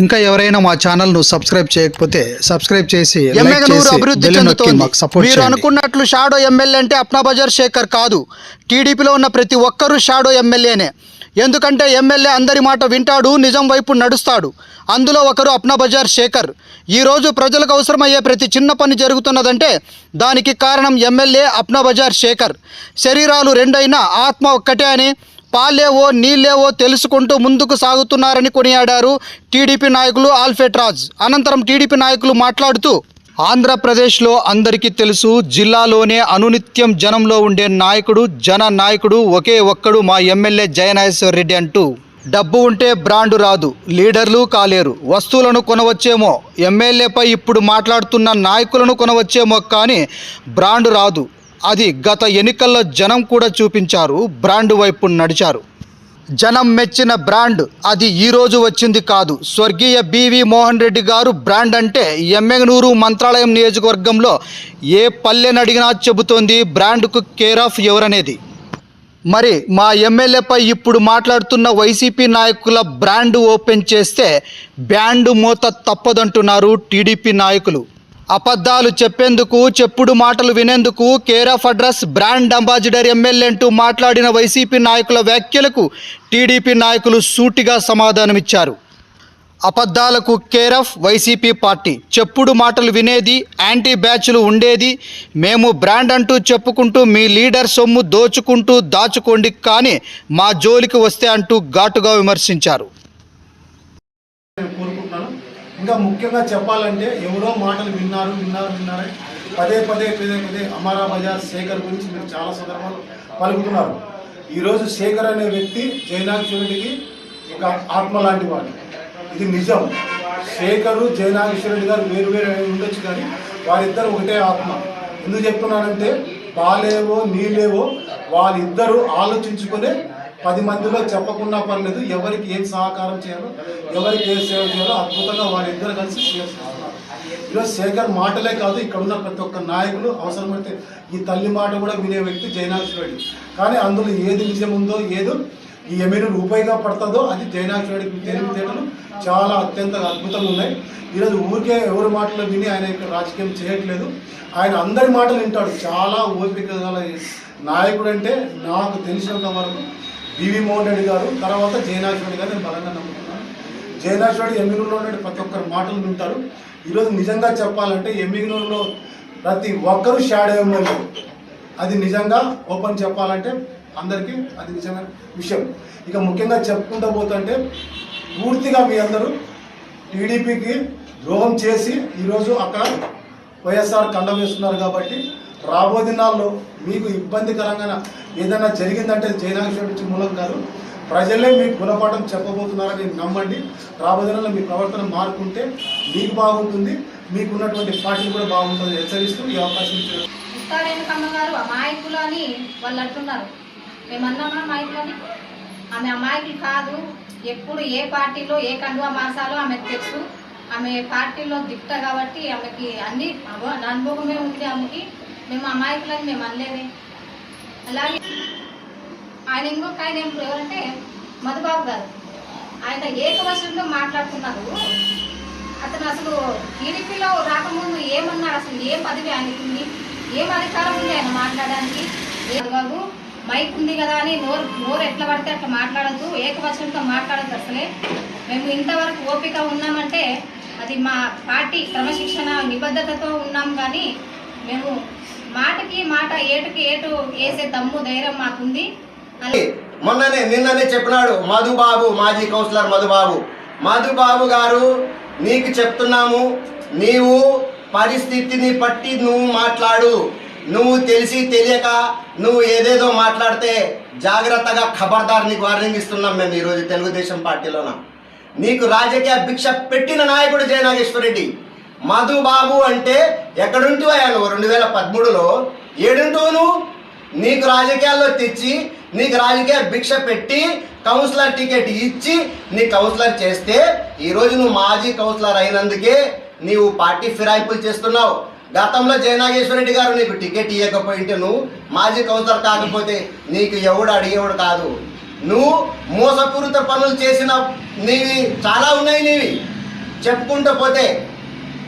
ఇంకా ఎవరైనా మా ఛానల్ను సబ్స్క్రైబ్ చేయకపోతే సబ్స్క్రైబ్ చేసి అభివృద్ధి చెందుతోంది. మీరు అనుకున్నట్లు షాడో ఎమ్మెల్యే అంటే అప్నాబజార్ శేఖర్ కాదు. టీడీపీలో ఉన్న ప్రతి ఒక్కరూ షాడో ఎమ్మెల్యేనే. ఎందుకంటే ఎమ్మెల్యే అందరి మాట వింటాడు నిజం వైపు నడుస్తాడు. అందులో ఒకరు అప్నాబజార్ శేఖర్. ఈరోజు ప్రజలకు అవసరమయ్యే ప్రతి చిన్న పని జరుగుతున్నదంటే దానికి కారణం ఎమ్మెల్యే అప్నాబజార్ శేఖర్. శరీరాలు రెండైనా ఆత్మ ఒక్కటే అని పాలేవో నీళ్ళేవో తెలుసుకుంటూ ముందుకు సాగుతున్నారని కొనియాడారు టీడీపీ నాయకులు ఆల్ఫెట్ రాజ్. అనంతరం టీడీపీ నాయకులు మాట్లాడుతూ ఆంధ్రప్రదేశ్లో అందరికీ తెలుసు జిల్లాలోనే అనునిత్యం జనంలో ఉండే నాయకుడు జన నాయకుడు ఒకే ఒక్కడు మా ఎమ్మెల్యే జయనాగేశ్వర రెడ్డి అంటూ డబ్బు ఉంటే బ్రాండు రాదు లీడర్లు కాలేరు వస్తువులను కొనవచ్చేమో ఎమ్మెల్యేపై ఇప్పుడు మాట్లాడుతున్న నాయకులను కొనవచ్చేమో కానీ బ్రాండు రాదు అది గత ఎన్నికల్లో జనం కూడా చూపించారు బ్రాండ్ వైపు నడిచారు. జనం మెచ్చిన బ్రాండ్ అది ఈరోజు వచ్చింది కాదు. స్వర్గీయ బివి మోహన్ రెడ్డి గారు బ్రాండ్ అంటే ఎమ్మెగనూరు మంత్రాలయం నియోజకవర్గంలో ఏ పల్లెని అడిగినా చెబుతోంది బ్రాండ్కు కేర్ ఆఫ్ ఎవరనేది. మరి మా ఎమ్మెల్యేపై ఇప్పుడు మాట్లాడుతున్న వైసీపీ నాయకుల బ్రాండ్ ఓపెన్ చేస్తే బ్యాండ్ మూత తప్పదంటున్నారు టీడీపీ నాయకులు. అబద్ధాలు చెప్పేందుకు చెప్పుడు మాటలు వినేందుకు care of address brand ambassador MLA అంటూ మాట్లాడిన వైసీపీ నాయకుల వ్యాఖ్యలకు టీడీపీ నాయకులు సూటిగా సమాధానమిచ్చారు. అబద్ధాలకు కేర్ ఆఫ్ వైసీపీ పార్టీ. చెప్పుడు మాటలు వినేది యాంటీ బ్యాచ్లు ఉండేది మేము బ్రాండ్ అంటూ చెప్పుకుంటూ మీ లీడర్ సొమ్ము దోచుకుంటూ దాచుకోండి కానీ మా జోలికి వస్తే అంటూ ఘాటుగా విమర్శించారు. ఇంకా ముఖ్యంగా చెప్పాలంటే ఎవరో మాటలు విన్నారు విన్నారు విన్నారని పదే పదే పదే పదే అమరా బజార్ శేఖర్ గురించి మీరు చాలా సందర్భాలు పలుకుతున్నారు. ఈరోజు శేఖర్ అనే వ్యక్తి జైనాక్షరుడికి ఒక ఆత్మ లాంటి వాడు. ఇది నిజం. శేఖరు జయనాగేశ్వరుడి గారు వేరు వేరు ఉండొచ్చు కానీ వారిద్దరు ఒకటే ఆత్మ. ఎందుకు చెప్తున్నానంటే బాలేవో నీలేవో వాళ్ళిద్దరూ ఆలోచించుకునే పది మందిలో చెప్పకుండా పర్లేదు ఎవరికి ఏం సహకారం చేయాలో ఎవరికి ఏం సేవ చేయాలో అద్భుతంగా వారిద్దరు కలిసి చేస్తున్నారు. ఈరోజు శేఖర్ మాటలే కాదు ఇక్కడ ఉన్న ప్రతి ఒక్క నాయకులు అవసరమైతే ఈ తల్లి మాట కూడా వినే వ్యక్తి జయనాథ్ కానీ అందులో ఏది నిజం ఉందో ఏదో ఈ ఎమ్మెల్యేలు ఉపయోగపడుతుందో అది జయనాథ్ రెడ్డికి తెలివితేటలు చాలా అత్యంత అద్భుతంగా ఉన్నాయి. ఈరోజు ఊరికే ఎవరి మాటలు విని ఆయన ఇక్కడ రాజకీయం చేయట్లేదు. ఆయన అందరి మాటలు వింటాడు. చాలా ఓపిక గల నాయకుడు అంటే నాకు తెలిసినంత వరకు బివి మోహన్ రెడ్డి గారు తర్వాత జయనాథ్ రెడ్డి గారు నేను బలంగా నమ్ముతున్నాను. జయనాథ్ రెడ్డి ఎమ్మిగనూరులో ఉండే ప్రతి ఒక్కరి మాటలు వింటారు. ఈరోజు నిజంగా చెప్పాలంటే ఎమ్మిగనూరులో ప్రతి ఒక్కరూ షాడో ఎమ్మెల్యే. అది నిజంగా ఓపెన్ చెప్పాలంటే అందరికీ అది నిజంగా విషయం. ఇక ముఖ్యంగా చెప్పుకుంటూ పోతుంటే పూర్తిగా మీ అందరూ టీడీపీకి ద్రోహం చేసి ఈరోజు అక్కడ వైఎస్ఆర్ కండ వేస్తున్నారు కాబట్టి రాబో దినాల్లో మీకు ఇబ్బందికరంగా ఏదైనా జరిగిందంటే జయనాగేశ్వర నుంచి మూలం కాదు. ప్రజలే మీకు గుణపాఠం చెప్పబోతున్నారని నమ్మండి. రాబో దినాల్లో మీ ప్రవర్తన మారుకుంటే మీకు బాగుంటుంది మీకున్నటువంటి పార్టీ కూడా బాగుంటుంది హెచ్చరిస్తూ ఈ అవకాశం ఇచ్చారు ముత్తారేణుకమ్మ గారు అమాయకులు అని వాళ్ళు అంటున్నారు. మేమన్నామా అమాయకులని? ఆమె అమాయకులు కాదు. ఎప్పుడు ఏ పార్టీలో ఏ కండువా మాసాలో ఆమెకు తెలుసు. ఆమె పార్టీలో దిట్ట కాబట్టి ఆమెకి అన్ని అనుభవమే ఉంది ఆమెకి. మేము అమాయకులని మేము అనలేదే. అలాగే ఆయన ఇంకొక ఆయన ఏం ఎవరంటే మధుబాబు గారు. ఆయన ఏకవచనంలో మాట్లాడుతున్నారు. అతను అసలు టీడీపీలో రాకముందు ఏమన్నారు? అసలు ఏ పదవి ఆయనకు ఉంది? ఏం అధికారం ఉంది ఆయన మాట్లాడడానికి? బాబు మైక్ ఉంది కదా అని నోరు నోరు ఎట్లా పడితే అట్లా మాట్లాడద్దు. ఏకవచనంతో మాట్లాడద్దు అసలే. మేము ఇంతవరకు ఓపిక ఉన్నామంటే అది మా పార్టీ క్రమశిక్షణ నిబద్ధతతో ఉన్నాం కానీ మేము మాటకి మాట ఏటుకి ఏటు వేసే దమ్ము ధైర్యం మాకుంది. మొన్ననే నిన్ననే చెప్పినాడు మధుబాబు మాజీ కౌన్సిలర్ మధుబాబు. మధుబాబు గారు నీకు చెప్తున్నాము నీవు పరిస్థితిని బట్టి నువ్వు మాట్లాడు. నువ్వు తెలిసి తెలియక నువ్వు ఏదేదో మాట్లాడితే జాగ్రత్తగా ఖబర్దార్ నీకు వార్నింగ్ ఇస్తున్నాం మేము ఈరోజు తెలుగుదేశం పార్టీలోన. నీకు రాజకీయ భిక్ష పెట్టిన నాయకుడు జయనాగేశ్వర రెడ్డి మధుబాబు అంటే ఎక్కడుంటూ అయ్యాను రెండు వేల పదమూడులో. ఏడుంటూను నువ్వు నీకు రాజకీయాల్లో తెచ్చి నీకు రాజకీయ భిక్ష పెట్టి కౌన్సిలర్ టికెట్ ఇచ్చి నీ కౌన్సిలర్ చేస్తే ఈరోజు నువ్వు మాజీ కౌన్సిలర్ అయినందుకే నీవు పార్టీ ఫిరాయింపులు చేస్తున్నావు. గతంలో జయనాగేశ్వర రెడ్డి గారు నీకు టికెట్ ఇవ్వకపోయింటే నువ్వు మాజీ కౌన్సిలర్ కాకపోతే నీకు ఎవడు అడిగేవాడు కాదు. నువ్వు మోసపూరిత పనులు చేసిన నీవి చాలా ఉన్నాయి నీవి. చెప్పుకుంటూ పోతే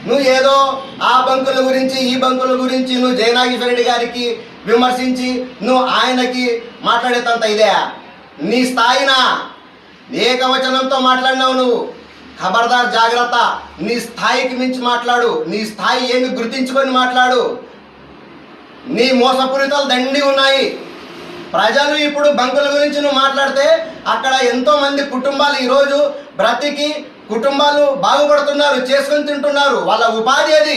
నువ్వు ఏదో ఆ బంకుల గురించి ఈ బంకుల గురించి నువ్వు జయనాగేశ్వర రెడ్డి గారికి విమర్శించి నువ్వు ఆయనకి మాట్లాడేటంత ఇదే. నీ స్థాయినా ఏకవచనంతో మాట్లాడినావు నువ్వు. ఖబర్దార్ జాగ్రత్త. నీ స్థాయికి మించి మాట్లాడు. నీ స్థాయి ఏమి గుర్తించుకొని మాట్లాడు. నీ మోసపూరితాలు దండి ఉన్నాయి. ప్రజలు ఇప్పుడు బంకుల గురించి నువ్వు మాట్లాడితే అక్కడ ఎంతోమంది కుటుంబాలు ఈరోజు బ్రతికి కుటుంబాలు బాగుపడుతున్నారు చేసుకొని తింటున్నారు వాళ్ళ ఉపాధి అది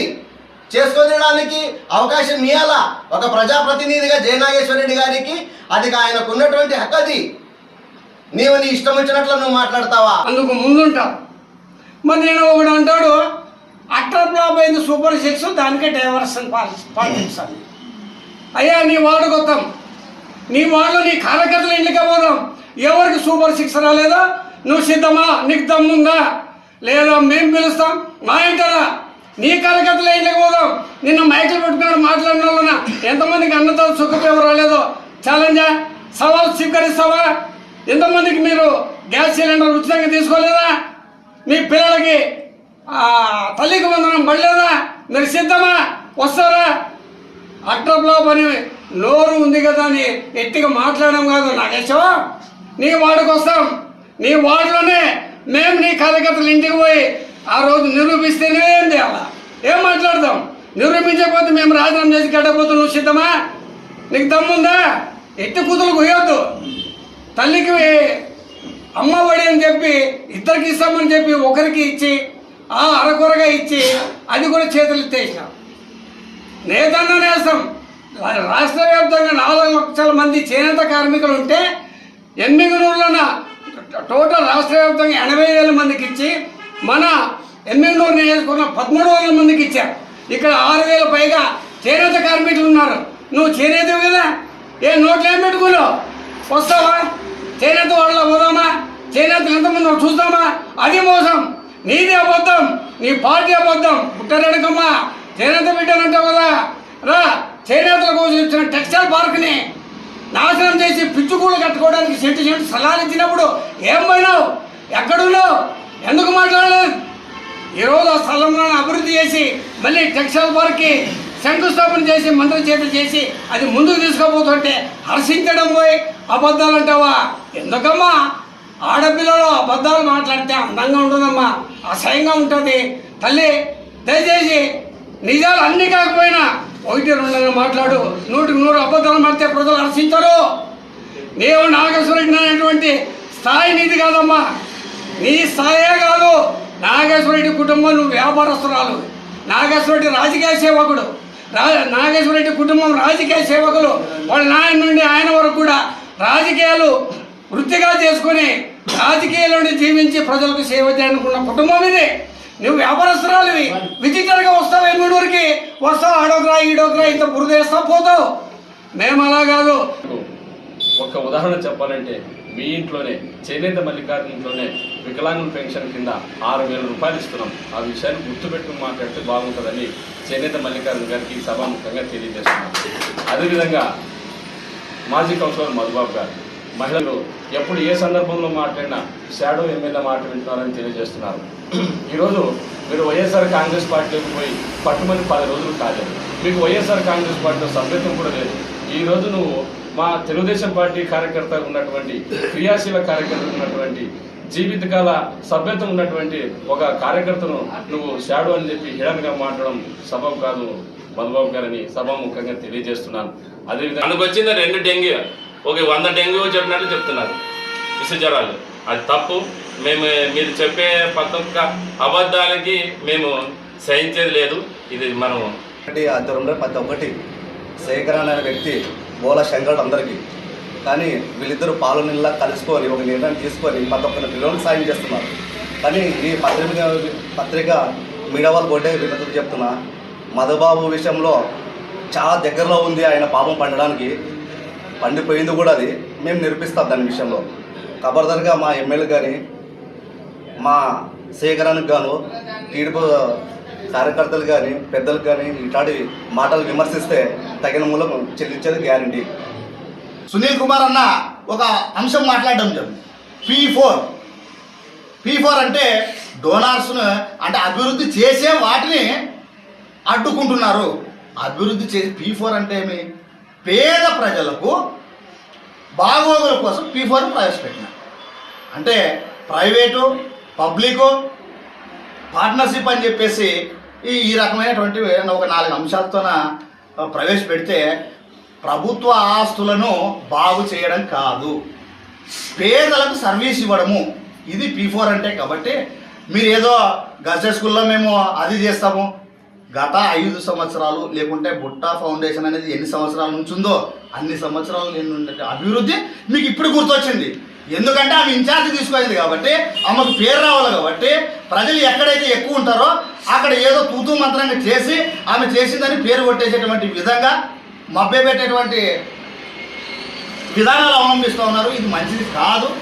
చేసుకొని తినడానికి అవకాశం ఇవ్వాలా ఒక ప్రజాప్రతినిధిగా జయనాగేశ్వరరెడ్డి గారికి అది ఆయనకు ఉన్నటువంటి హక్కు అది. నీవు నీ ఇష్టం వచ్చినట్లు నువ్వు మాట్లాడతావా? అందుకు ముందుంటాం. మరి నేను ఒకడు అంటాడు అట్టర్ ఫ్లాప్ అయింది సూపర్ సిక్స్ దానికే డైవర్షన్ పాటించాలి. అయ్యా నీ వార్డు కొత్తం నీ వాళ్ళు నీ కార్యకర్తలు ఇంటికి పోదాం. ఎవరికి సూపర్ సిక్స్ రాలేదా నువ్వు సిద్ధమా? నీకు దమ్ముందా? లేదా మేము పిలుస్తాం? మా ఇంటరా? నీ కలకత్తలు ఇంటికి పోదాం. నిన్న మైకులు పెట్టుకున్నాడు మాట్లాడిన వాళ్ళన ఎంతమందికి అన్నతో సుఖపేమ రాలేదో? ఛాలెంజా సవాల్ స్వీకరిస్తావా? ఎంతమందికి మీరు గ్యాస్ సిలిండర్ ఉచితంగా తీసుకోలేదా? మీ పిల్లలకి తల్లికి వందనం పడలేదా? మీరు సిద్ధమా? వస్తారా? అట్రబ్లో పని నోరు ఉంది కదా అని ఎట్టిగా మాట్లాడడం కాదు నాగేశ్వా నీ వాడికి వస్తాం నీ వార్డులోనే మేము నీ కార్యకర్తలు ఇంటికి పోయి ఆ రోజు నిరూపిస్తేనే నువ్వేం చేయాలా? ఏం మాట్లాడదాం? నిరూపించకపోతే మేము రాజీనామా చేసి గడ్డపోతే నువ్వు సిద్ధమా నీకు దమ్ముందా? ఎట్టి కూతురు కొయ్యొద్దు తల్లికి అమ్మ ఒడి అని చెప్పి ఇద్దరికి ఇస్తామని చెప్పి ఒకరికి ఇచ్చి ఆ అరకొరగా ఇచ్చి అది కూడా చేతులు ఎత్తేసినాం. నేతన్న నేస్తాం రాష్ట్ర వ్యాప్తంగా నాలుగు లక్షల మంది చేనేత కార్మికులు ఉంటే ఎన్ని గురువులన్నా టోటల్ రాష్ట్ర వ్యాప్తంగా ఎనభై వేల మందికి ఇచ్చి మన ఎమ్మిగనూరు నియోజకవర్గం పదమూడు వేల మందికి ఇచ్చారు. ఇక్కడ ఆరు వేల పైగా చేనేత కార్మికులు ఉన్నారు. నువ్వు చేనేత కదా? ఏ నోట్లు ఏం పెట్టుకున్నావు? వస్తావా? చేనేత వాళ్ళ పోదామా? చేనేత ఎంతమంది చూస్తామా? అది మోసం. నీది అబద్ధం. నీ పార్టీ అబద్ధం. పుట్టారడకమ్మా చేనేత బిడ్డనంటావు కదా? రా చేనేతల కోసం ఇచ్చిన టెక్స్టైల్ పార్క్ని నాశనం చేసి పిచ్చుకూలు కట్టుకోవడానికి సెంటు సెంటు సలహాలు ఇచ్చినప్పుడు ఏం పోయినావు ఎక్కడున్నావు? ఎందుకు మాట్లాడలేదు? ఈరోజు ఆ స్థలంలో అభివృద్ధి చేసి మళ్ళీ టెక్స్టైల్ పార్క్కి శంకుస్థాపన చేసి మంత్రి చేత చేసి అది ముందుకు తీసుకుపోతుంటే హర్షించడం పోయి అబద్ధాలు అంటావా? ఎందుకమ్మా? ఆడపిల్లలు అబద్ధాలు మాట్లాడితే అందంగా ఉండదమ్మా అసహ్యంగా ఉంటుంది. తల్లి దయచేసి నిజాలు అన్నీ కాకపోయినా ఒకటి రెండు మాట్లాడు నూటికి నూరు అబద్ధాలు మాడితే ప్రజలు హర్షించరు. నీవు నాగేశ్వరుడు అనేటువంటి స్థాయి నీది కాదమ్మా. నీ స్థాయే కాదు నాగేశ్వరరెడ్డి కుటుంబం నువ్వు వ్యాపారస్తురాలు. నాగేశ్వరరెడ్డి రాజకీయ సేవకుడు. రా నాగేశ్వరరెడ్డి కుటుంబం రాజకీయ సేవకులు. వాళ్ళ నాయన నుండి ఆయన వరకు కూడా రాజకీయాలు వృత్తిగా చేసుకొని రాజకీయాలను జీవించి ప్రజలకు సేవ చేయాలనుకున్న కుటుంబం ఇది. నువ్వు వ్యాపారస్తురాలు విజిటర్గా వస్తావు ఎమ్మిడూరికి వస్తావు ఆడోకరా ఈడోకరా ఇంత బురదేస్తావు పోతావు. మేము అలా కాదు. ఒక ఉదాహరణ చెప్పాలంటే మీ ఇంట్లోనే చేనేత మల్లికార్జున ఇంట్లోనే వికలాంగుల పెన్షన్ కింద ఆరు వేల రూపాయలు ఇస్తున్నాం. ఆ విషయాన్ని గుర్తుపెట్టుకుని మాట్లాడితే బాగుంటుందని చేనేత మల్లికార్జున గారికి సభాముఖంగా తెలియజేస్తున్నాం. అదేవిధంగా మాజీ కౌన్సిలర్ మధుబాబు గారు మహిళలు ఎప్పుడు ఏ సందర్భంలో మాట్లాడినా షాడో ఎమ్మెల్యే మాట వింటున్నారని తెలియజేస్తున్నారు. ఈరోజు మీరు వైఎస్ఆర్ కాంగ్రెస్ పార్టీలోకి పోయి పట్టుమని పది రోజులు కాలేదు. మీకు వైఎస్ఆర్ కాంగ్రెస్ పార్టీలో సభ్యత్వం కూడా లేదు. ఈ రోజు నువ్వు మా తెలుగుదేశం పార్టీ కార్యకర్త ఉన్నటువంటి క్రియాశీల కార్యకర్త ఉన్నటువంటి జీవితకాల సభ్యత్వం ఉన్నటువంటి ఒక కార్యకర్తను నువ్వు షాడో అని చెప్పి హిడన్గా మాట్లాడడం సబబు కాదు మధుబాబు గారని సభాముఖంగా తెలియజేస్తున్నాను. అదేవిధంగా మనకు వచ్చింది రెండు డెంగ్యూ. ఒక వంద డెంగ్యూ చెప్పినట్లు చెప్తున్నారు విసర్జరాలు అది తప్పు. మేము మీరు చెప్పే ప్రతి ఒక్క అబద్ధాలకి మేము సహించేది లేదు. ఇది మనం ఆధ్వర్యంలో ప్రతి ఒక్కటి సేకరణ అనే వ్యక్తి బోల శంకరుడు అందరికీ. కానీ వీళ్ళిద్దరూ పాలు కలుసుకొని ఒక నిర్ణయం తీసుకొని ప్రతి ఒక్కరిని పిల్లలకు సాయం చేస్తున్నారు. కానీ ఈ పత్రిక పత్రిక మీడియా వాళ్ళు కొట్టే వీళ్ళతో చెప్తున్నా మధుబాబు విషయంలో చాలా దగ్గరలో ఉంది ఆయన పాపం పండడానికి. పండిపోయింది కూడా అది. మేము నిరూపిస్తాం దాని విషయంలో. ఖబర్దార్గా మా ఎమ్మెల్యే కానీ మా సేకరణకు గాను టీడీపీ కార్యకర్తలు కానీ పెద్దలు కానీ ఇట్లాంటి మాటలు విమర్శిస్తే తగిన మూలం చెల్లించేది గ్యారంటీ. సునీల్ కుమార్ అన్న ఒక అంశం మాట్లాడడం జరిగింది. పీ ఫోర్ పీ ఫోర్ అంటే డోనార్స్ను అంటే అభివృద్ధి చేసే వాటిని అడ్డుకుంటున్నారు. అభివృద్ధి చేసి పీ ఫోర్ అంటే ఏమి? పేద ప్రజలకు బాగోగుల కోసం పీ ఫోర్ ప్రవేశపెట్టినారు. అంటే ప్రైవేటు పబ్లికు పార్ట్నర్షిప్ అని చెప్పేసి ఈ ఈ రకమైనటువంటి ఒక నాలుగు అంశాలతోన ప్రవేశపెడితే ప్రభుత్వ ఆస్తులను బాగు చేయడం కాదు. పేదలకు సర్వీస్ ఇవ్వడము. ఇది పీ ఫోర్ అంటే కాబట్టి మీరు ఏదో గర్ల్స్ స్కూల్లో మేము అది చేస్తాము. గత ఐదు సంవత్సరాలు లేకుంటే బుట్టా ఫౌండేషన్ అనేది ఎన్ని సంవత్సరాల నుంచి ఉందో అన్ని సంవత్సరాలు నేను ఉండే అభివృద్ధి మీకు ఇప్పుడు గుర్తొచ్చింది. ఎందుకంటే ఆమె ఇన్ఛార్జ్ తీసుకునేది కాబట్టి ఆమెకు పేరు రావాలి కాబట్టి ప్రజలు ఎక్కడైతే ఎక్కువ ఉంటారో అక్కడ ఏదో తూతూ మంత్రంగా చేసి ఆమె చేసిందని పేరు కొట్టేసేటువంటి విధంగా మబ్బే పెట్టేటువంటి విధానాలు అవలంబిస్తూ ఉన్నారు. ఇది మంచిది కాదు.